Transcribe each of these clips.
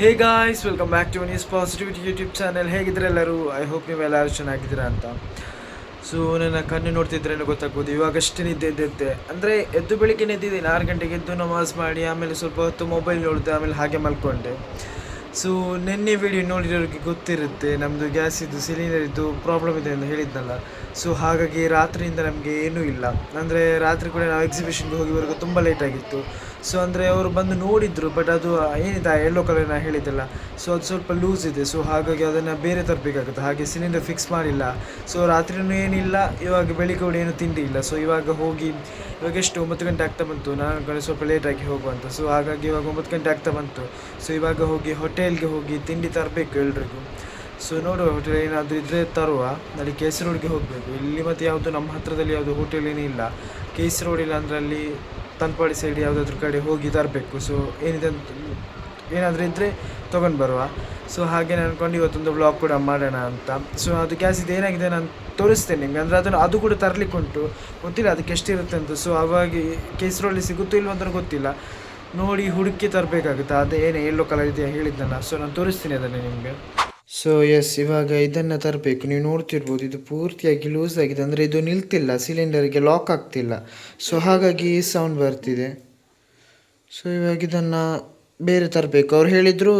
Hey guys welcome back to News Positivity YouTube channel ಹೇಗಿದ್ರೆ ಎಲ್ಲರೂ? I hope ನೀವೆಲ್ಲರೂ ಚೆನ್ನಾಗಿದ್ದೀರಾ ಅಂತ. ಸೊ ನನ್ನ ಕಣ್ಣು ನೋಡ್ತಿದ್ರೆ ಗೊತ್ತಾಗ್ಬೋದು. ಇವಾಗಷ್ಟೇ ನಿದ್ದೆ ಎದ್ದಿದ್ದೆ ಅಂದರೆ ಎದ್ದು ಬೆಳಿಗ್ಗೆ ಎದ್ದಿದ್ದೀನಿ. ಆರು ಗಂಟೆಗೆ ಎದ್ದು ನಮಾಜ್ ಮಾಡಿ, ಆಮೇಲೆ ಸ್ವಲ್ಪ ಹೊತ್ತು ಮೊಬೈಲ್ ನೋಡಿದೆ, ಆಮೇಲೆ ಹಾಗೆ ಮಲ್ಕೊಂಡೆ. ಸೊ ನಿನ್ನೆ ವಿಡಿಯೋ ನೋಡಿರೋರಿಗೆ ಗೊತ್ತಿರುತ್ತೆ ನಮ್ಮದು ಗ್ಯಾಸ್ ಇದ್ದು ಸಿಲಿಂಡರ್ ಇದ್ದು ಪ್ರಾಬ್ಲಮ್ ಇದೆ ಅಂತ ಹೇಳಿದ್ನಲ್ಲ. ಸೊ ಹಾಗಾಗಿ ರಾತ್ರಿಯಿಂದ ನಮಗೆ ಏನೂ ಇಲ್ಲ. ಅಂದರೆ ರಾತ್ರಿ ಕೂಡ ನಾವು ಎಕ್ಸಿಬಿಷನ್ಗೆ ಹೋಗಿ ಬರುವಾಗ ತುಂಬ ಲೇಟ್ ಆಗಿತ್ತು. ಸೊ ಅಂದರೆ ಅವರು ಬಂದು ನೋಡಿದ್ರು ಬಟ್ ಅದು ಏನಿದೆ ಯೆಲ್ಲೋ ಕಲರ್ ನಾ ಹೇಳಿದ್ದಲ್ಲ. ಸೊ ಅದು ಸ್ವಲ್ಪ ಲೂಸ್ ಇದೆ. ಸೊ ಹಾಗಾಗಿ ಅದನ್ನು ಬೇರೆ ತರಬೇಕಾಗುತ್ತೆ ಹಾಗೆ ಸಿಲಿಂಡರ್ ಫಿಕ್ಸ್ ಮಾಡಿಲ್ಲ. ಸೊ ರಾತ್ರಿನೂ ಏನಿಲ್ಲ, ಇವಾಗ ಬೆಳಿಗ್ಗೆ ಕೂಡ ಏನು ತಿಂಡಿ ಇಲ್ಲ. ಸೊ ಇವಾಗ ಹೋಗಿ, ಇವಾಗ ಎಷ್ಟು, ಒಂಬತ್ತು ಗಂಟೆ ಆಗ್ತಾ ಬಂತು. ನಾನು ಕಡೆ ಸ್ವಲ್ಪ ಲೇಟಾಗಿ ಹೋಗುವಂತ ಸೊ ಹಾಗಾಗಿ ಇವಾಗ ಒಂಬತ್ತು ಗಂಟೆ ಆಗ್ತಾ ಬಂತು. ಸೊ ಇವಾಗ ಹೋಗಿ ಹೋಟೆಲ್ಗೆ ಹೋಗಿ ತಿಂಡಿ ತರಬೇಕು ಎಲ್ರಿಗೂ. ಸೊ ನೋಡುವ ಹೋಟೆಲ್ ಏನಾದರೂ ಇದ್ದರೆ ತರುವ. ಅಲ್ಲಿ ಕೇಸರಿ ರೋಡ್ಗೆ ಹೋಗಬೇಕು. ಇಲ್ಲಿ ಮತ್ತು ಯಾವುದು ನಮ್ಮ ಹತ್ರದಲ್ಲಿ ಯಾವುದು ಹೋಟೆಲ್ ಏನಿಲ್ಲ ಇಲ್ಲ. ರೋಡ್ ಇಲ್ಲ ಅಂದರೆ ಅಲ್ಲಿ ತನ್ಪಾಡಿ ಸೈಡ್ ಯಾವುದಾದ್ರೂ ಕಡೆ ಹೋಗಿ ತರಬೇಕು. ಸೊ ಏನಿದೆ ಅಂತ ಏನಾದರೂ ಇದ್ದರೆ ತೊಗೊಂಡು ಬರುವ. ಸೊ ಹಾಗೆ ನಾನು ಅನ್ಕೊಂಡು ಇವತ್ತೊಂದು ಬ್ಲಾಗ್ ಕೂಡ ಮಾಡೋಣ ಅಂತ. ಸೊ ಅದು ಗ್ಯಾಸ್ ಇದು ಏನಾಗಿದೆ ನಾನು ತೋರಿಸ್ತೇನೆ ನಿಮಗೆ. ಅಂದರೆ ಅದನ್ನು ಅದು ಕೂಡ ತರಲಿಕ್ಕೆ ಉಂಟು. ಗೊತ್ತಿಲ್ಲ ಅದಕ್ಕೆ ಎಷ್ಟಿರುತ್ತೆ ಅಂತ. ಸೊ ಅವಾಗ ಕೇಸರಲ್ಲಿ ಸಿಗುತ್ತೋ ಇಲ್ಲೋ ಅಂತ ಗೊತ್ತಿಲ್ಲ. ನೋಡಿ ಹುಡುಕಿ ತರಬೇಕಾಗುತ್ತೆ. ಅದೇ ಏನೇ ಎಲ್ಲೋ ಕಲರ್ ಇದೆಯಾ ಹೇಳಿದ್ನಲ್ಲ ಸೊ ನಾನು ತೋರಿಸ್ತೀನಿ ಅದನ್ನು ನಿಮಗೆ. ಸೊ ಎಸ್ ಇವಾಗ ಇದನ್ನು ತರಬೇಕು. ನೀವು ನೋಡ್ತಿರ್ಬೋದು, ಇದು ಪೂರ್ತಿಯಾಗಿ ಲೂಸ್ ಆಗಿದೆ. ಅಂದರೆ ಇದು ನಿಲ್ತಿಲ್ಲ ಸಿಲಿಂಡರ್ಗೆ ಲಾಕ್ ಆಗ್ತಿಲ್ಲ. ಸೊ ಹಾಗಾಗಿ ಸೌಂಡ್ ಬರ್ತಿದೆ. ಸೊ ಇವಾಗ ಇದನ್ನು ಬೇರೆ ತರಬೇಕು. ಅವ್ರು ಹೇಳಿದರು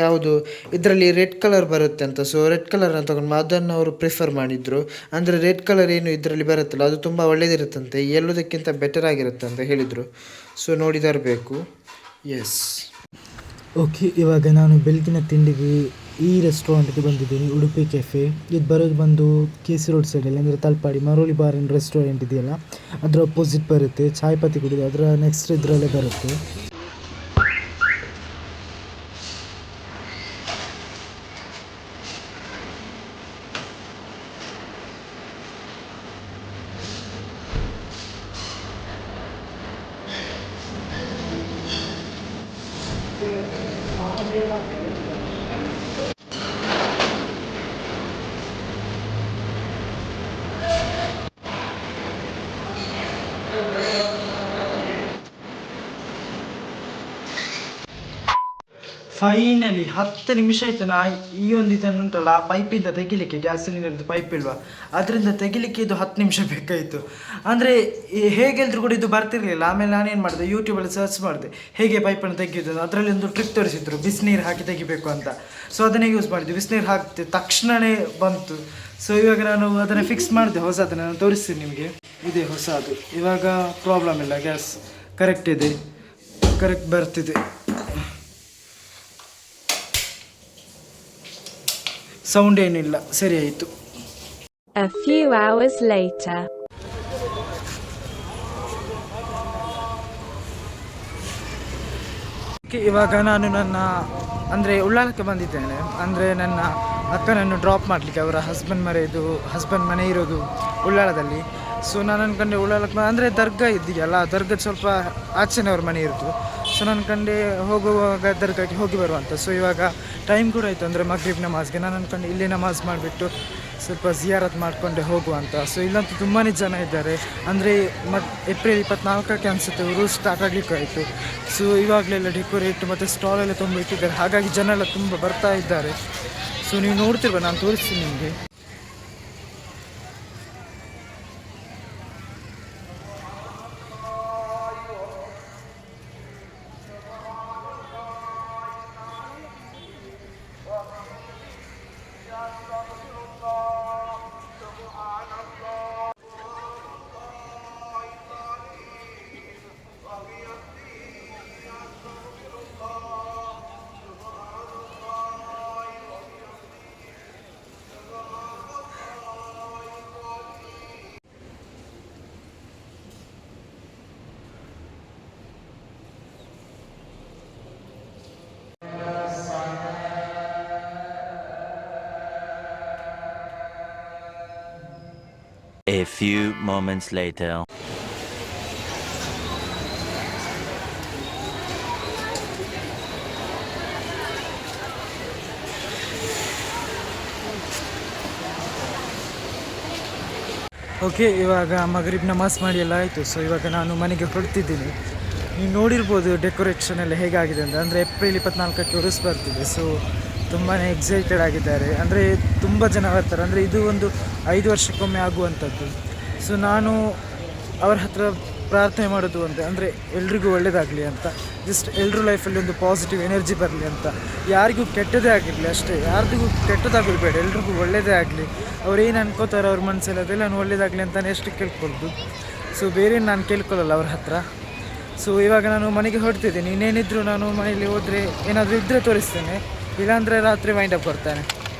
ಯಾವುದು, ಇದರಲ್ಲಿ ರೆಡ್ ಕಲರ್ ಬರುತ್ತೆ ಅಂತ. ಸೊ ರೆಡ್ ಕಲರ್ನ ತಗೊಂಡು ಅದನ್ನು ಅವರು ಪ್ರಿಫರ್ ಮಾಡಿದರು. ಅಂದರೆ ರೆಡ್ ಕಲರ್ ಏನು ಇದರಲ್ಲಿ ಬರುತ್ತಲ್ಲ, ಅದು ತುಂಬ ಒಳ್ಳೆಯದಿರುತ್ತಂತೆ ಎಲ್ಲದಕ್ಕಿಂತ ಬೆಟರ್ ಆಗಿರುತ್ತೆ ಅಂತ ಹೇಳಿದರು. ಸೊ ನೋಡಿ ತರಬೇಕು. ಎಸ್ ಓಕೆ ಇವಾಗ ನಾನು ಬೆಳಗಿನ ತಿಂಡಿಗೆ ಈ ರೆಸ್ಟೋರೆಂಟ್ಗೆ ಬಂದಿದ್ದೀನಿ, ಉಡುಪಿ ಕೆಫೆ ಇದು ಬರೋದು ಬಂದು ಕೆ ಸಿ ರೋಡ್ ಸೈಡಲ್ಲಿ ಅಂದರೆ ತಲ್ಪಾಡಿ ಮರೋಳಿ ಬಾರ್ ರೆಸ್ಟೋರೆಂಟ್ ಇದೆಯಲ್ಲ, ಅದರ ಅಪೋಸಿಟ್ ಬರುತ್ತೆ, ಚಾಯ್ ಪತ್ತಿ ಕುಡಿದು ಅದರ ನೆಕ್ಸ್ಟ್ ಇದರಲ್ಲೇ ಬರುತ್ತೆ. ಫೈನಲಿ ಹತ್ತು ನಿಮಿಷ ಆಯಿತು, ನಾ ಈ ಒಂದು ಇದನ್ನು ಉಂಟಲ್ಲ ಆ ಪೈಪಿಂದ ತೆಗಿಲಿಕ್ಕೆ ಗ್ಯಾಸ್ ಸಿಲಿಂಡರ್ದು ಪೈಪ್ ಇಲ್ವಾ? ಅದರಿಂದ ತೆಗಿಲಿಕ್ಕೆ ಇದು ಹತ್ತು ನಿಮಿಷ ಬೇಕಾಯಿತು. ಅಂದರೆ ಹೇಗೆಲ್ದ್ರು ಕೂಡ ಇದು ಬರ್ತಿರಲಿಲ್ಲ. ಆಮೇಲೆ ನಾನೇನು ಮಾಡಿದೆ ಯೂಟ್ಯೂಬಲ್ಲಿ ಸರ್ಚ್ ಮಾಡಿದೆ, ಹೇಗೆ ಪೈಪನ್ನು ತೆಗಿಯೋದು ಅದರಲ್ಲಿ ಒಂದು ಟ್ರಿಕ್ ತೋರಿಸಿದ್ರು ಬಿಸಿನೀರು ಹಾಕಿ ತೆಗಿಬೇಕು ಅಂತ. ಸೊ ಅದನ್ನೇ ಯೂಸ್ ಮಾಡಿದ್ವಿ ಬಿಸಿನೀರು ಹಾಕ್ತಿ ತಕ್ಷಣವೇ ಬಂತು. ಸೊ ಇವಾಗ ನಾನು ಅದನ್ನು ಫಿಕ್ಸ್ ಮಾಡಿದೆ, ಹೊಸದನ್ನು ನಾನು ತೋರಿಸ್ತೀನಿ ನಿಮಗೆ. ಇದೆ ಹೊಸದು. ಇವಾಗ ಪ್ರಾಬ್ಲಮ್ ಇಲ್ಲ ಗ್ಯಾಸ್ ಕರೆಕ್ಟ್ ಇದೆ. ಕರೆಕ್ಟ್ ಬರ್ತಿದೆ. ಸೌಂಡ್ ಏನಿಲ್ಲ ಸರಿ ಆಯಿತು. A few hours later. Okay, ಇವಾಗ ನಾನು ನನ್ನ ಅಂದರೆ ಉಳ್ಳಾಲಕ್ಕೆ ಬಂದಿದ್ದೇನೆ. ಅಂದರೆ ನನ್ನ ಅಕ್ಕನನ್ನು ಡ್ರಾಪ್ ಮಾಡಲಿಕ್ಕೆ ಅವರ ಹಸ್ಬೆಂಡ್ ಮನೆಯದು ಹಸ್ಬೆಂಡ್ ಮನೆ ಇರೋದು ಉಳ್ಳಾಳದಲ್ಲಿ ಸೊ ನಾನು ಅನ್ಕೊಂಡೆ ಉಳ್ಳಾಲಕ್ಕೆ ಅಂದರೆ ದರ್ಗಾ ಇದ್ದೀಯಲ್ಲ ದರ್ಗದ ಸ್ವಲ್ಪ ಆಚೆನೇ ಅವ್ರ ಮನೆ ಇರೋದು. ಸೊ ನಾನು ಕಂಡೆ ಹೋಗುವಾಗ ದರ್ಗಾಗೆ ಹೋಗಿ ಬರುವಂಥ ಸೊ ಇವಾಗ ಟೈಮ್ ಕೂಡ ಆಯಿತು ಅಂದರೆ ಮಗ್ರಿಬ್ ನಮಾಜ್ಗೆ. ನಾನು ಅಂದ್ಕೊಂಡು ಇಲ್ಲೇ ನಮಾಜ್ ಮಾಡಿಬಿಟ್ಟು ಸ್ವಲ್ಪ ಜಿಯಾರತ್ ಮಾಡಿಕೊಂಡೆ ಹೋಗುವಂತ. ಸೊ ಇಲ್ಲಂತೂ ತುಂಬಾ ಜನ ಇದ್ದಾರೆ. ಅಂದರೆ ಮತ್ತು ಏಪ್ರಿಲ್ ಇಪ್ಪತ್ನಾಲ್ಕಕ್ಕೆ ಅನಿಸುತ್ತೆ ಇವರು ಸ್ಟಾರ್ಟ್ ಆಗಲಿಕ್ಕೆ ಆಯಿತು. ಸೊ ಇವಾಗಲೆಲ್ಲ ಡೆಕೋರೇಟ್ ಮತ್ತು ಸ್ಟಾಲೆಲ್ಲ ತುಂಬ ಇಟ್ಟಿದ್ದಾರೆ. ಹಾಗಾಗಿ ಜನ ಎಲ್ಲ ತುಂಬ ಬರ್ತಾ ಇದ್ದಾರೆ. ಸೊ ನೀವು ನೋಡ್ತಿರ್ಬೋದು, ನಾನು ತೋರಿಸ್ತೀನಿ ನಿಮಗೆ. A few moments later. Okay ಇವಾಗ ಮಗರಿಬ್ ನಮಾಸ್ ಮಾಡಿ ಎಲ್ಲ ಆಯಿತು. ಸೊ ಇವಾಗ ನಾನು ಮನೆಗೆ ಹೊರಡ್ತಿದ್ದೀನಿ. ನೀವು ನೋಡಿರ್ಬೋದು ಡೆಕೋರೇಷನ್ ಎಲ್ಲ ಹೇಗಾಗಿದೆ ಅಂತ. ಅಂದರೆ ಏಪ್ರಿಲ್ ಇಪ್ಪತ್ನಾಲ್ಕಕ್ಕೆ ಉರುಸ್ ಬರ್ತಿದೆ. ಸೊ ತುಂಬಾ ಎಕ್ಸೈಟೆಡ್ ಆಗಿದ್ದಾರೆ. ಅಂದರೆ ತುಂಬ ಜನ ಬರ್ತಾರೆ. ಅಂದರೆ ಇದು ಒಂದು ಐದು ವರ್ಷಕ್ಕೊಮ್ಮೆ ಆಗುವಂಥದ್ದು. ಸೊ ನಾನು ಅವ್ರ ಹತ್ರ ಪ್ರಾರ್ಥನೆ ಮಾಡೋದು ಅಂತ ಅಂದರೆ ಎಲ್ರಿಗೂ ಒಳ್ಳೆಯದಾಗಲಿ ಅಂತ. ಜಸ್ಟ್ ಎಲ್ಲರೂ ಲೈಫಲ್ಲಿ ಒಂದು ಪಾಸಿಟಿವ್ ಎನರ್ಜಿ ಬರಲಿ ಅಂತ. ಯಾರಿಗೂ ಕೆಟ್ಟದೇ ಆಗಿರಲಿ ಅಷ್ಟೇ. ಯಾರಿಗೂ ಕೆಟ್ಟದಾಗಲಿ ಬೇಡ ಎಲ್ರಿಗೂ ಒಳ್ಳೆಯದೇ ಆಗಲಿ. ಅವ್ರು ಏನು ಅನ್ಕೋತಾರೆ ಅವ್ರ ಮನಸ್ಸಲ್ಲಿ ಅದೆಲ್ಲ ನಾನು ಒಳ್ಳೇದಾಗಲಿ ಅಂತಲೇ ಎಷ್ಟು ಕೇಳ್ಕೊಳ್ಬೋದು ಸೊ ಬೇರೆ ನಾನು ಕೇಳ್ಕೊಳ್ಳಲ್ಲ ಅವ್ರ ಹತ್ರ. ಸೊ ಇವಾಗ ನಾನು ಮನೆಗೆ ಹೊರಡ್ತಿದ್ದೀನಿ ಇನ್ನೇನಿದ್ರು ನಾನು ಮನೆಯಲ್ಲಿ ಹೋದರೆ ಏನಾದರೂ ಇದ್ದರೆ ತೋರಿಸ್ತೇನೆ. ಇಲ್ಲಾಂದರೆ ರಾತ್ರಿ ವೈಂಡ್ ಅಪ್ ಕೊಡ್ತಾನೆ.